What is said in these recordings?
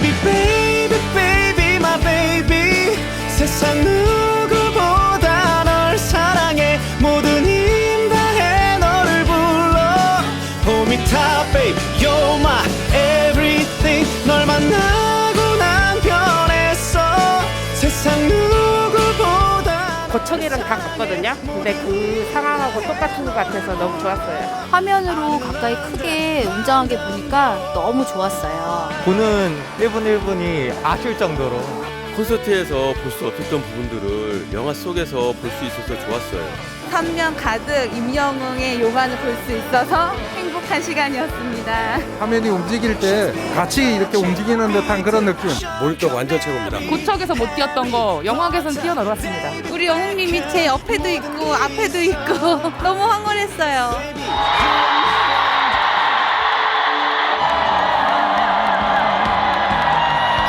baby baby baby my baby 세상 누구보다 널 사랑해 모든 힘 다해 너를 불러 hold me tight babe 고척이랑 다 갔거든요. 근데 그 상황하고 똑같은 것 같아서 너무 좋았어요. 화면으로 가까이 크게 웅장하게 보니까 너무 좋았어요. 보는 1분 1분이 아쉬울 정도로 콘서트에서 볼 수 없었던 부분들을 영화 속에서 볼 수 있어서 좋았어요. 3년 가득 임영웅의 요만을 볼 수 있어서 행복한 시간이었습니다. 화면이 움직일 때 같이 이렇게 움직이는 듯한 그런 느낌. 몰입도 완전 최고입니다. 고척에서 못 뛰었던 거 영화계에서는 뛰어놀았습니다. 우리 영웅님이 제 옆에도 있고 앞에도 있고 너무 황홀했어요.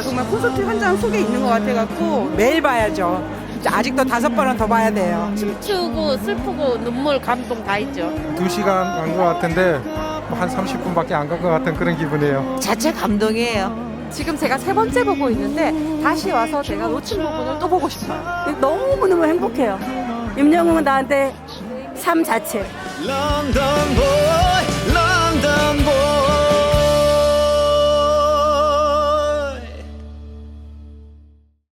정말 콘서트 현장 속에 있는 것 같아갖고 매일 봐야죠. 아직도 다섯 번은 더 봐야 돼요. 춤추고 슬프고 눈물 감동 다 있죠. 두 시간 간 것 같은데 뭐 한 30분밖에 안 간 것 같은 그런 기분이에요. 자체 감동이에요. 지금 제가 세 번째 보고 있는데 다시 와서 제가 놓친 부분을 또 보고 싶어요. 너무너무 행복해요. 임영웅은 나한테 삶 자체. 런던